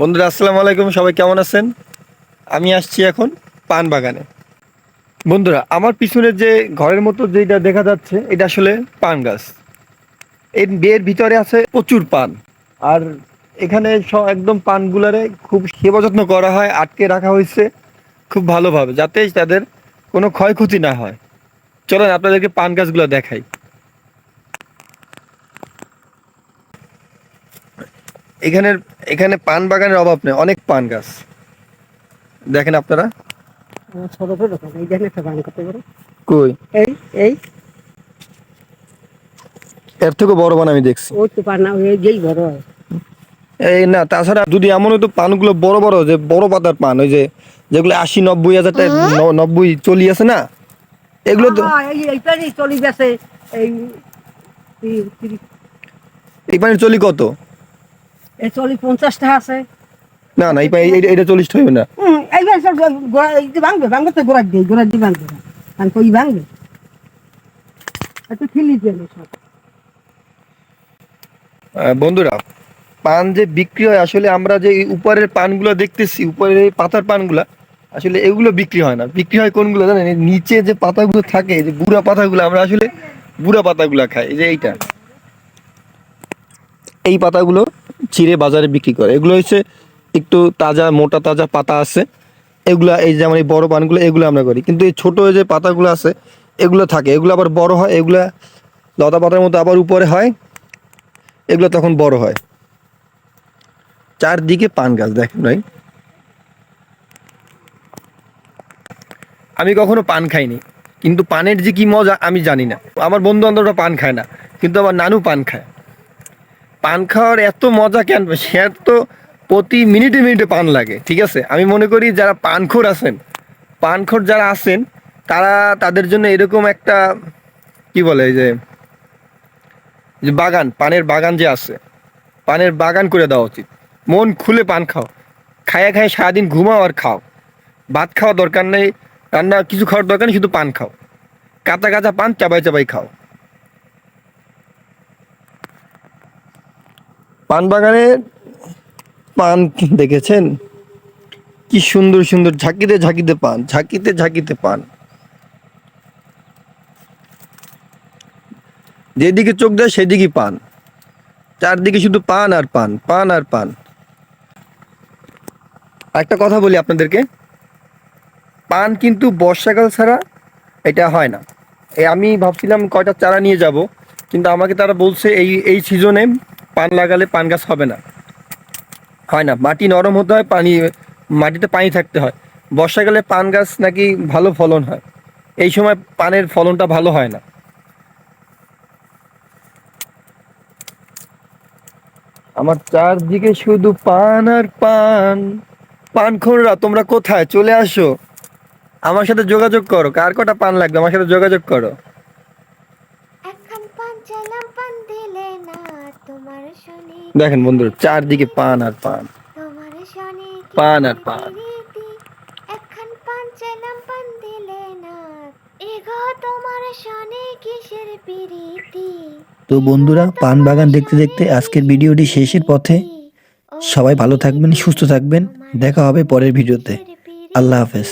বন্ধুরা, আসসালামু আলাইকুম। সবাই কেমন আছেন? আমি আসছি এখন পান বাগানে। বন্ধুরা, আমার পিছনে যে ঘরের মতো যেটা দেখা যাচ্ছে, এটা আসলে পান গাছ। এর বিয়ের ভিতরে আছে প্রচুর পান। আর এখানে সব একদম পানগুলারে খুব সেবা যত্ন করা হয়, আটকে রাখা হয়েছে খুব ভালোভাবে, যাতে তাদের কোনো ক্ষয়ক্ষতি না হয়। চলেন, আপনাদেরকে পান গাছগুলো দেখাই। এখানের এখানে পান বাগানের অভাব নেই অনেক পান গাছ। দেখেন আপনারা। পান, এই পান কই? এর থেকে বড় পান আমি দেখছি। ওই তো পান না যেই বড়। এই না তাছাড়া যদি এমন হতো পানগুলো বড় বড় যে বড় পাতার পান ওই যে যেগুলো আশি নব্বই হাজার নব্বই চলি আছে না? এগুলো তো এই পানির চলি কত? এই চল্লিশ পঞ্চাশ টাকা আছে। না না এই পানি এটা চল্লিশ হইবে না। এইবার সব ভাঙবে ভাঙবে তো দিয়ে দিয়ে ভাঙবে। কারণ কই ভাঙবে? একটু খিলি দিয়ে সব। বন্ধুরা পান যে বিক্রি হয় আসলে আমরা যে উপরের পানগুলো দেখতেছি উপরের পাতার পানগুলা আসলে এগুলো বিক্রি হয় না। বিক্রি হয় কোনগুলো জানেন? নিচে যে পাতাগুলো থাকে যে বুড়া পাতাগুলো আমরা আসলে বুড়া পাতাগুলো খাই এই যে এইটা। এই পাতাগুলো চিড়ে বাজারে বিক্রি করে। এগুলো হচ্ছে একটু তাজা, মোটা তাজা পাতা আছে। এগুলো এই যেমন এই বড় পানগুলো, এগুলো আমরা করি। কিন্তু এই ছোট যে পাতাগুলো আছে, এগুলো থাকে। এগুলো আবার বড় হয়, এগুলো লতা পাতার মতো আবার উপরে হয়, এগুলো তখন বড় হয়। চারদিকে পান গাছ, দেখেন ভাই। আমি কখনো পান খাইনি। কিন্তু পানের যে কি মজা, আমি জানি না। আমার বন্ধু বান্ধবরা পান খায় না। কিন্তু আমার নানু পান খায়। পান খাওয়ার এত মজা কেন? সে তো প্রতি মিনিটে মিনিটে পান লাগে, ঠিক আছে? আমি মনে করি যারা পানখোর আছেন, পানখোর যারা আছেন, তারা তাদের জন্য এরকম একটা, কি বলে যে বাগান, পানের বাগান যে আছে, পানের বাগান করে দেওয়া উচিত। মন খুলে পান খাও। খায়া খায় সারাদিন ঘুমাও আর খাও। ভাত খাওয়া দরকার নেই, রান্না কিছু খাওয়ার দরকার নেই, শুধু পান খাও। কাঁচা কাঁচা পান চাবাই চাবাই খাও। পান বাগানে পান দেখেছেন? কি সুন্দর সুন্দর ঝাঁকিতে ঝাঁকিতে পান, ঝাঁকিতে ঝাঁকিতে পান। যেদিকে চোখ দেয় সেদিকে পান। চারদিকে শুধু পান আর পান পান আর পান। একটা কথা বলি আপনাদেরকে। পান কিন্তু বর্ষাকাল ছাড়া এটা হয় না। আমি ভাবছিলাম কয়টা চারা নিয়ে যাব, কিন্তু আমাকে তারা বলছে এই এই সিজনে পান লাগালে পান গাছ হবে না। হয় না, মাটি নরম হতে হয়, পানি, মাটিতে পানি থাকতে হয়। বর্ষাকালে পান গাছ নাকি ভালো ফলন হয়। এই সময় পানের ফলনটা ভালো হয় না। আমার চারদিকে শুধু পান আর পান। পানখোররা তোমরা কোথায়? চলে আসো। আমার সাথে যোগাযোগ করো। কার কটা পান লাগবে? আমার সাথে যোগাযোগ করো এখন পান চাইলাম পান দিলে না তোমার শনি দেখেন বন্ধুরা চারদিকে পান আর পান। পান আর পান। এখন পান চাইলাম পান দিলে না। এগো তোমার শনি কিসের পিরিতি? তো বন্ধুরা পান বাগান দেখতে দেখতে আজকের ভিডিওটি শেষের পথে। সবাই ভালো থাকবেন সুস্থ থাকবেন। দেখা হবে পরের ভিডিওতে। আল্লাহ হাফেজ।